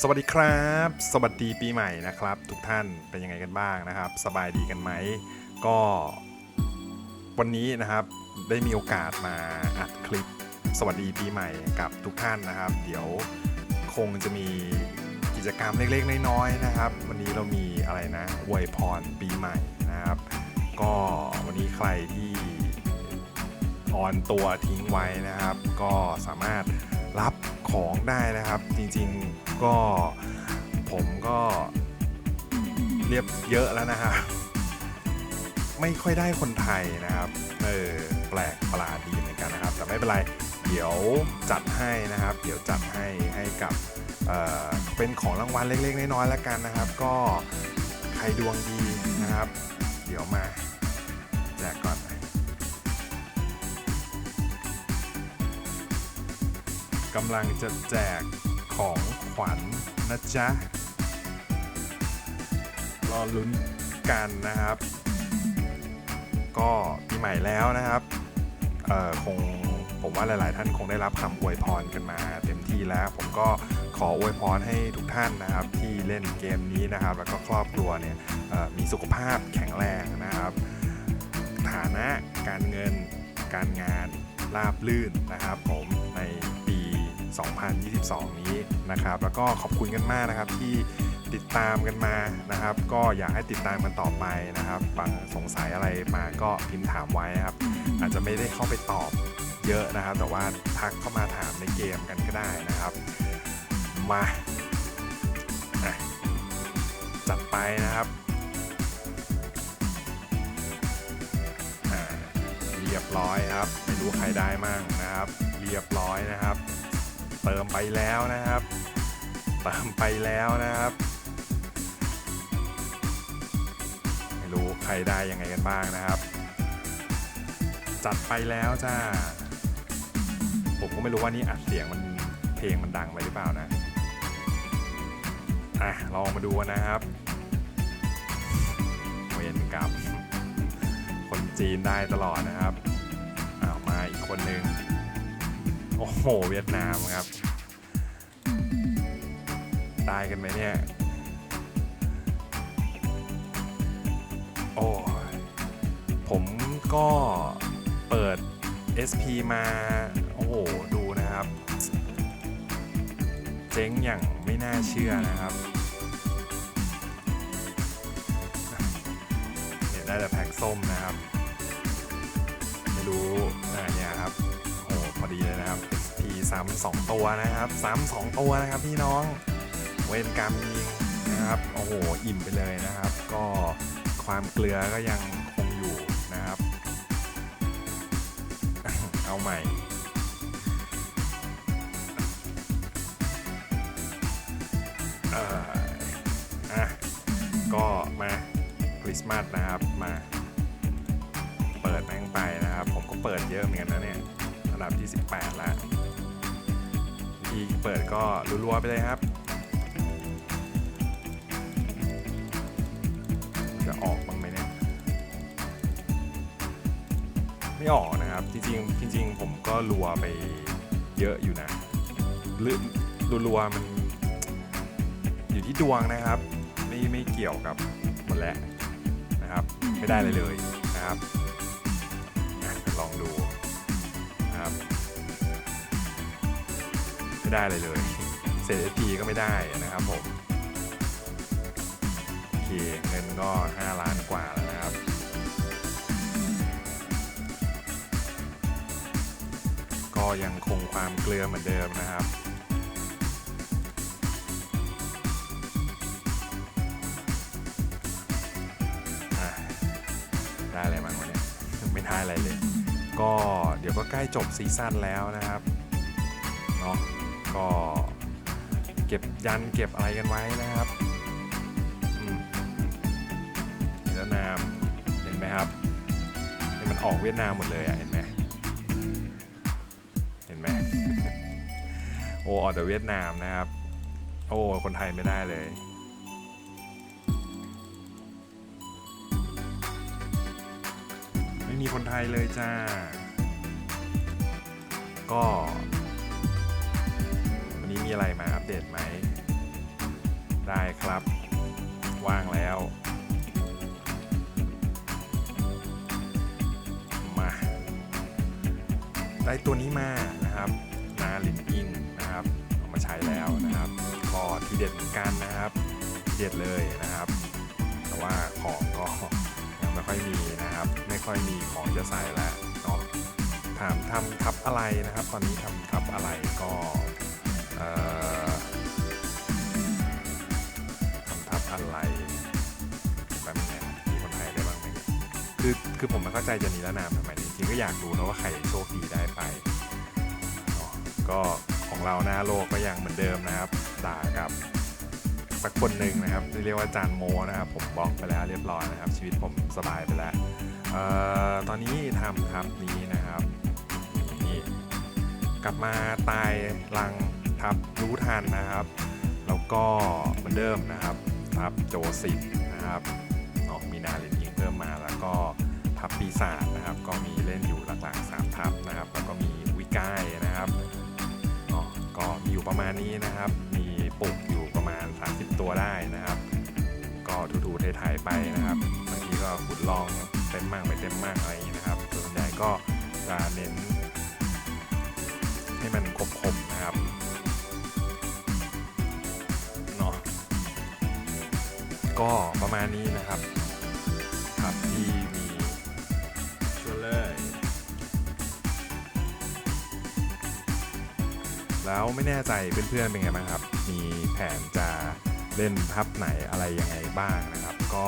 สวัสดีครับ สวัสดีปีใหม่นะครับ ทุกท่านเป็นยังไงกันบ้างนะครับ สบายดีกันไหม ก็วันนี้นะครับได้มีโอกาสมาอัดคลิป สวัสดีปีใหม่กับทุกท่านนะครับ เดี๋ยวคงจะมีกิจกรรมเล็กๆ น้อยๆนะครับ วันนี้เรามีอะไรนะอวยพรปีใหม่นะครับ ก็วันนี้ใครที่ออนตัวทิ้งไว้นะครับ ก็สามารถ ของได้นะครับ จริงๆก็ผมก็เรียบเยอะแล้วนะครับไม่ค่อยได้คนไทยนะครับ เออ แปลกประหลาดดีเหมือนกันนะครับ แต่ไม่เป็นไร เดี๋ยวจัดให้นะครับ เดี๋ยวจัดให้ให้กับเเป็นของรางวัลเล็กๆ น้อยๆแล้วกันนะครับ ก็ใครดวงดีนะครับ เดี๋ยวมาแจกก่อน กำลังจะแจกของขวัญนะจ๊ะ รอลุ้นกันนะครับ ก็ปีใหม่แล้วนะครับเอ่อคงผมว่าหลาย ๆ ท่านคงได้รับคำอวยพรกันมาเต็มที่แล้ว ผมก็ขออวยพรให้ทุกท่านนะครับ ที่เล่นเกมนี้นะครับ แล้วก็ครอบครัวเนี่ยมีสุขภาพแข็งแรงนะครับ ฐานะการเงินการงานราบลื่นนะครับผมใน 2022 นี้นะครับ แล้วก็ขอบคุณกันมากนะครับที่ติดตามกันมานะครับ ก็อยากให้ติดตามกันต่อไปนะครับบางสงสัยอะไรมาก็พิมพ์ถามไว้นะครับ อาจจะไม่ได้เข้าไปตอบเยอะนะครับ แต่ว่าทักเข้ามาถามในเกมกันก็ได้นะครับ มาจัดไปนะครับเรียบร้อยครับ ไม่รู้ใครได้มั่งนะครับ เรียบร้อยนะครับ เติมไปแล้วนะครับ เติมไปแล้วนะครับ ไม่รู้ใครได้ยังไงกันบ้างนะครับ จัดไปแล้วจ้า ผมก็ไม่รู้ว่านี่อัดเสียงมันเพลงมันดังไปหรือเปล่านะอะลองมาดูนะครับเวนกรรมคนจีนได้ตลอดนะครับอ้าวมาอีกคนหนึ่ง โอ้โห เวียดนามครับได้กันไหมเนี่ย โอ้ยผมก็เปิด SP มา โอ้โห ดูนะครับ เจ๊งอย่างไม่น่าเชื่อนะครับเนี่ยได้แต่แพ็กส้มนะครับ ไม่รู้อ่าเนี่ยครับ ดีเลยนะครับ SP ซ้ำสองตัวนะครับซ้ำสองตัวนะครับพี่น้อง เวนกรรมยิงนะครับ โอ้โห อิ่มไปเลยนะครับ ก็ความเกลือก็ยังคงอยู่นะครับ เอาใหม่เอ่ออะก็มาคริสต์มาสนะครับมา เปิดแม่งไปนะครับ ผมก็เปิดเยอะเหมือนกันนะเนี่ย ดับที่ 18 แล้ววิธีเปิดก็รัวๆไปเลยครับ จะออกบ้างไหมเนี่ย ไม่ออกนะครับ จริงๆจริงๆผมก็รัวไปเยอะอยู่นะรัวๆมันอยู่ที่ดวงนะครับ ไม่ไม่เกี่ยวกับหมดแล้วนะครับ ไม่ได้เลยเลยนะครับ ไม่ได้เลยเลยเศษทีก็ไม่ได้นะครับผมโอเคเงินก็ 5 ล้านกว่าแล้วนะครับก็ยังคงความเกลือเหมือนเดิมนะครับได้อะไรบ้างวะเนี่ยไม่ได้อะไรเลย ก็เดี๋ยวก็ใกล้จบซีซั่นแล้วนะครับเนาะ ก็เก็บยันเก็บอะไรกันไว้นะครับเวียดนามเห็นไหมครับนี่มันออกเวียดนามหมดเลยอะเห็นไหมเห็นไหมโอ้ออกแต่เวียดนามนะครับ โอ้คนไทยไม่ได้เลยไม่มีคนไทยเลยจ้า ก็ นี้มีอะไรมาอัปเดตไหม ได้ครับ ว่างแล้ว มา ได้ตัวนี้มานะครับ นาลินอิงนะครับ เอามาใช้แล้วนะครับ ก็ทีเด็ดเหมือนกันนะครับทีเด็ดเลยนะครับ แต่ว่าของก็ยังไม่ค่อยมีนะครับ ไม่ค่อยมีของจะใส่แล้วถามทำทับอะไรนะครับ ตอนนี้ทำทับอะไรก็ เอ่อทำทับอะไรแบบนี้มีคนไทยได้บ้างไหมเนี่ยคือคือผมไม่เข้าใจจะนิรนามทำไมจริงๆก็อยากรู้นะว่าใครโชคดีได้ไป ก็ของเราหน้าโลกก็ยังเหมือนเดิมนะครับด่ากับสักคนหนึ่งนะครับที่เรียกว่าจานโมนะครับ ผมบล็อกไปแล้วเรียบร้อยนะครับ ชีวิตผมสบายไปแล้วออตอนนี้ทำทับนี้นะครับนี่กลับมาตายรัง ทับรู้ทันนะครับ แล้วก็เหมือนเดิมนะครับทับโจสิบนะครับเนาะมีนาเลนยิงเพิ่มมาแล้วก็ทับปีศาจนะครับ ก็มีเล่นอยู่หลักๆสามทับนะครับ แล้วก็มีวิกายนะครับเนาะก็มีอยู่ประมาณนี้นะครับ มีปลูกอยู่ประมาณ 30 ตัวได้นะครับ ก็ทูๆไทยๆไปนะครับบางทีก็ขุดลองเต็มมั่งไม่เต็มมั่งอะไรอย่างนี้นะครับส่วนใหญ่ก็จะเน้นให้มันคมๆนะครับ ก็ประมาณนี้นะครับครับที่มีช่วยเลย แล้วไม่แน่ใจเพื่อนๆเป็นไงบ้างครับ มีแผนจะเล่นทับไหนอะไรยังไงบ้างนะครับ ก็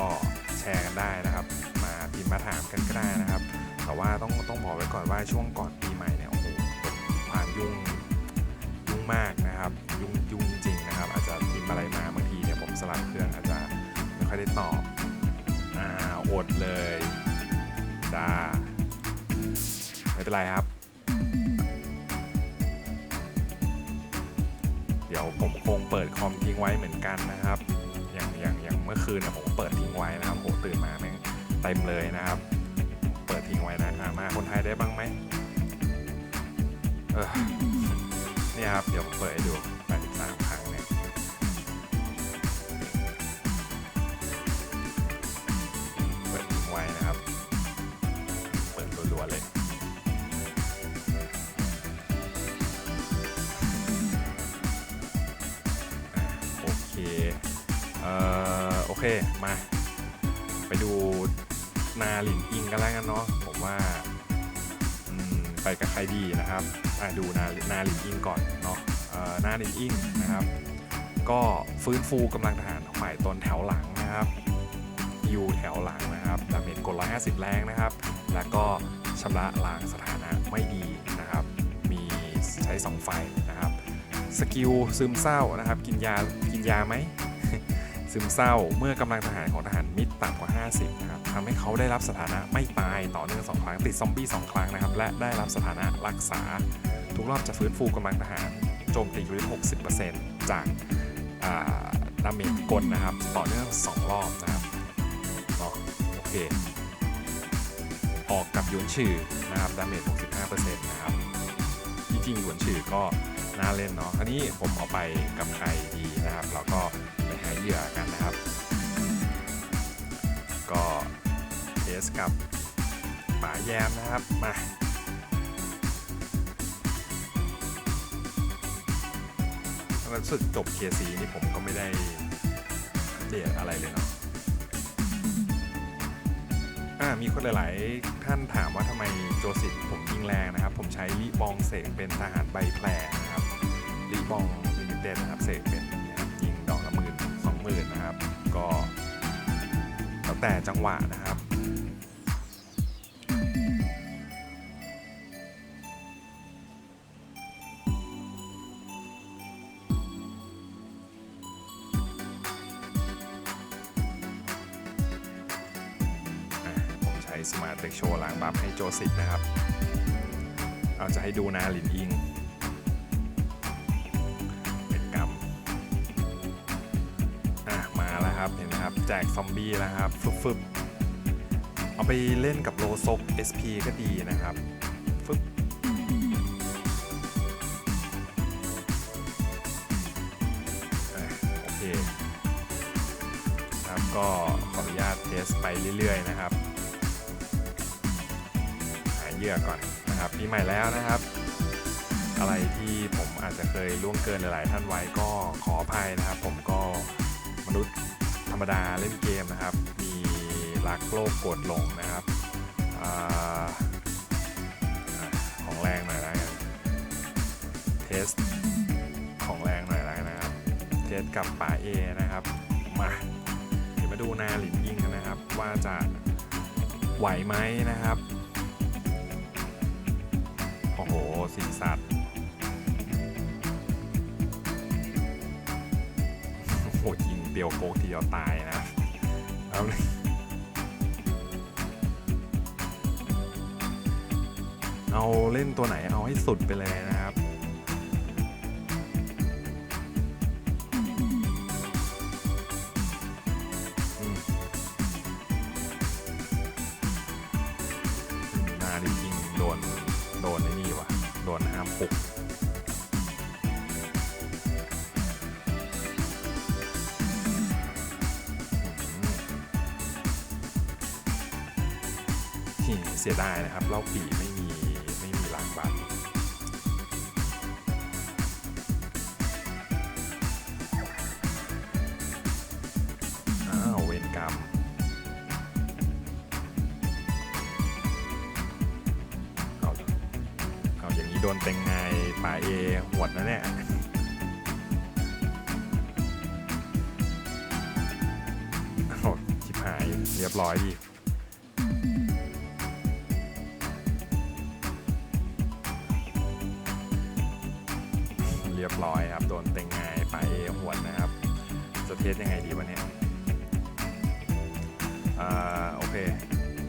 แชร์กันได้นะครับ มาพิมพ์มาถามกันก็ได้นะครับ แต่ว่าต้องต้องบอกไว้ก่อนว่าช่วงก่อนปีใหม่เนี่ยโอ้โหความยุ่งยุ่งมากนะครับ ยุ่งยุ่งจริงนะครับ อาจจะพิมพ์อะไรมาบางทีเนี่ยผมสลับเครื่องอาจจะ ค่อยได้ตอบ อ่า อดเลย จ้า ไม่เป็นไรครับ เดี๋ยวผมคงเปิดคอมทิ้งไว้เหมือนกันนะครับ อย่างอย่างอย่างเมื่อคืนนะผมเปิดทิ้งไว้นะครับโหตื่นมาแม่งเต็มเลยนะครับ เปิดทิ้งไว้นะอะมาคนไทยได้บ้างไหม เออนี่ครับ เดี๋ยวผมเปิดให้ดู เลย โอเค เอ่อ โอเค มา ไปดูนาหลินอิงกันแล้วกันเนาะ ผมว่าอืมไปกับใครดีนะครับอะดูนานาหลินอิงก่อนเนาะเอ่อนาหลินอิงนะครับ ก็ฟื้นฟูกำลังทหารฝ่ายตนแถวหลังนะครับอยู่แถวหลังนะครับดาเมจกด150 แรงนะครับ แล้วก็ ชำระล้างสถานะไม่ดีนะครับ มีใช้2ไฟนะครับ สกิลซึมเศร้านะครับ กินยากินยาไหมซึมเศร้าเมื่อกำลังทหารของทหารมิตรต่ำกว่า 50นะครับทำให้เขาได้รับสถานะไม่ตายต่อเนื่อง2ครั้งติดซอมบี้2ครั้งนะครับ และได้รับสถานะรักษา ทุกรอบจะฟื้นฟูกำลังทหารโจมตีคริต60%จากอ่าดาเมจกลนะครับ ต่อเนื่อง 2 รอบนะครับโอเค ออกกับหยวนชื่อนะครับดาเมจ65%นะครับจริงๆหยวนชื่อก็น่าเล่นเนาะอันนี้ผมเอาไปกับใครดีนะครับเราก็ไปหาเหยื่อกันนะครับ ก็เทสกับป๋าแยมนะครับมารู้วสึกจบเคซีนี่ผมก็ไม่ได้เดตอะไรเลยเนาะ มีคนหลาย ๆ ท่านถามว่าทำไมโจสิตผมยิงแรงนะครับ ผมใช้ลิบองเสกเป็นทหารใบแพรนะครับลิบองลิมิเต็ดนะครับเสกเป็นนะครับยิงดอกละหมื่นสองหมื่นนะครับ ก็แล้วแต่จังหวะนะครับ โจสิตนะครับเอาจะให้ดูนะลินอิงเป็นกรรมอะมาแล้วครับเห็นไหมครับ แจกซอมบี้แล้วครับฟึบฟึบเอาไปเล่นกับโลซก SP ก็ดีนะครับฟึบโอะโอเคก็ขออนุญาตเทสไปเรื่อย ๆ นะครับ เหยื่อก่อนนะครับปีใหม่แล้วนะครับ อะไรที่ผมอาจจะเคยล่วงเกินหลายๆท่านไว้ก็ขออภัยนะครับ ผมก็มนุษย์ธรรมดาเล่นเกมนะครับ มีรักโลภโกรธลงนะครับอของแรงหน่อยแล้วกันเทสของแรงหน่อยแล้วนะครับ เทสกับป่าเอนะครับมาเดี๋ยวมาดูนาหลินยิงกันนะครับ ว่าจะไหวไหมนะครับ โห สีสัตว์โอ้โหยิงเดียวโกกทีเดียวตายนะ เอาเลยเอาเล่นตัวไหนเอาให้สุดไปเลยนะครับ เสียดายนะครับเล่าปีไม่มีไม่มีล้างบัตรอ้าวเวรกรรมเอาเอาอย่างนี้โดนเต็งไงป่าเอหวดนะเนี่ยโอ้ชิบหายเรียบร้อยดิ สยังไงดีวะเนี่ยอ่าโอเค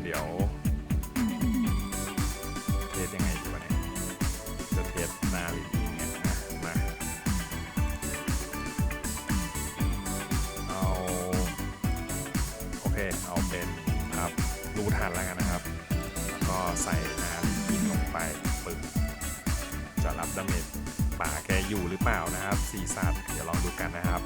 เดี๋ยวเทสยังไงดีวะเนี่ยจะเทสนาหรือยิงเนี่ยอะมาเอาโอเคเอาเป็นครับรู้ทันแล้วกันนะครับ แล้วก็ใส่นาหรือยิงลงไปปึกจะรับดาเมจป่าแกอยู่หรือเปล่านะครับซีซัดเดี๋ยวลองดูกันนะครับ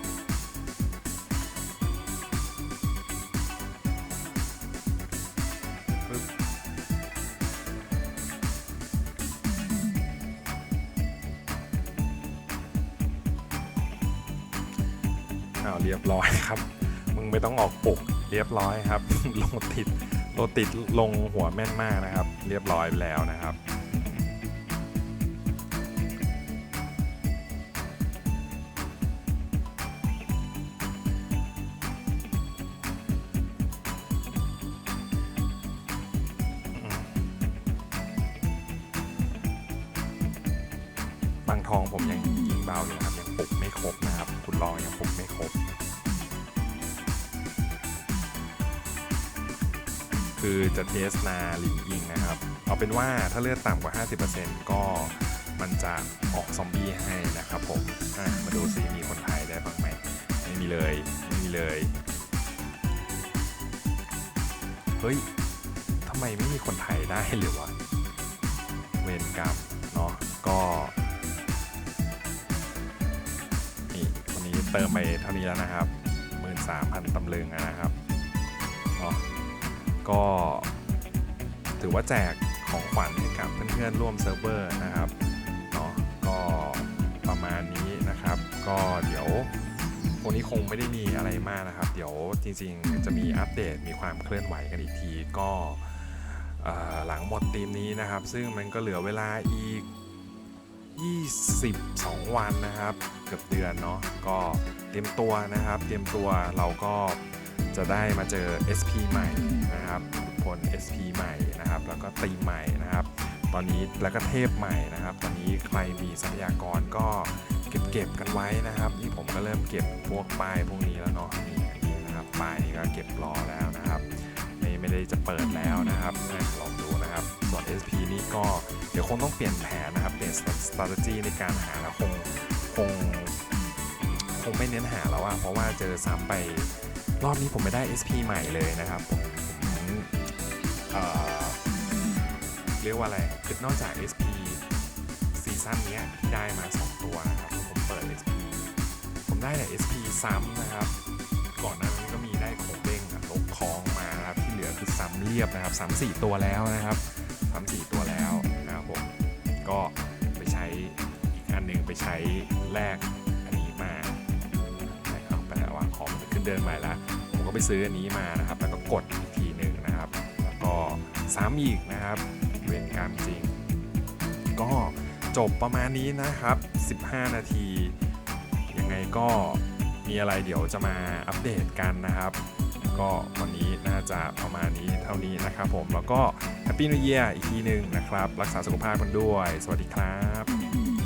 อาวเรียบร้อยครับ มึงไม่ต้องออกปลุกเรียบร้อยครับโลติดโลติดลงหัวแม่นมากนะครับ เรียบร้อยแล้วนะครับบางทองผมยังยิงเบาอยู่ครับยังปลุกไม่ครบนะครับ คุณลองยังป คือจะเทสนาลินยิงนะครับ เอาเป็นว่าถ้าเลือดต่ำกว่า 50%ก็มันจะออกซอมบี้ให้นะครับผมมาดูซิมีคนไทยได้บ้างไหมไม่มีเลยไม่มีเลย เฮ้ยทำไมไม่มีคนไทยได้เลยวะเวรกรรมเนาะก็นี่วันนี้เติมไปเท่านี้แล้วนะครับ 13,000ตำลึงนะครับเนาะ ก็ถือว่าแจกของขวัญให้กับเพื่อนๆร่วมเซิร์ฟเวอร์นะครับเนาะก็ประมาณนี้นะครับ ก็เดี๋ยววันนี้คงไม่ได้มีอะไรมากนะครับ เดี๋ยวจริงๆจะมีอัปเดตมีความเคลื่อนไหวกันอีกทีก็หลังหมดทีมนี้นะครับ ซึ่งมันก็เหลือเวลาอีก 22 วันนะครับ เกือบเดือนเนาะก็เตรียมตัวนะครับ เตรียมตัวเราก็ จะได้มาเจอ SP ใหม่นะครับผล SP ใหม่นะครับ แล้วก็ตีใหม่นะครับ ตอนนี้แล้วก็เทพใหม่นะครับ ตอนนี้ใครมีทรัพยากรก็เก็บเก็บกันไว้นะครับนี่ผมก็เริ่มเก็บพวกป้ายพวกนี้แล้วเนาะนี่อันนี้นะครับป้ายนี้ก็เก็บรอแล้วนะครับไม่ไม่ได้จะเปิดแล้วนะครับลองดูนะครับส่วน SP นี่ก็เดี๋ยวคงต้องเปลี่ยนแผนนะครับเปลี่ยน strategy ในการหาแล้วคงคงคงไม่เน้นหาแล้วอะเพราะว่าเจอซ้ำไป รอบนี้ผมไม่ได้ SP ใหม่เลยนะครับผมเเรียกว่าอะไร คือนอกจาก SP ซีซั่นนี้ที่ได้มา 2 ตัวนะครับ ผมเปิด SP ผมได้แต่ SP ซ้ำนะครับ ก่อนหน้านั้ก็มีได้โคเบซ้ำเรียบนะครับซ้ำสี่ตัวแล้วนะครับซ้ำสี่ตัวแล้วนะครับผมก็ไปใช้อีกอันหนึ่งไปใช้แลกอันนี้มาไปแล้วว่าของ เดินใหม่แล้วผมก็ไปซื้ออันนี้มานะครับ แล้วก็กดอีกทีหนึ่งนะครับ แล้วก็ซ้ำอีกนะครับเวรกรรมจริง ก็จบประมาณนี้นะครับ 15 นาที ยังไงก็มีอะไรเดี๋ยวจะมาอัปเดตกันนะครับ ก็วันนี้น่าจะประมาณนี้เท่านี้นะครับผมแล้วก็ Happy New Year อีกทีหนึ่งนะครับ รักษาสุขภาพกันด้วย สวัสดีครับ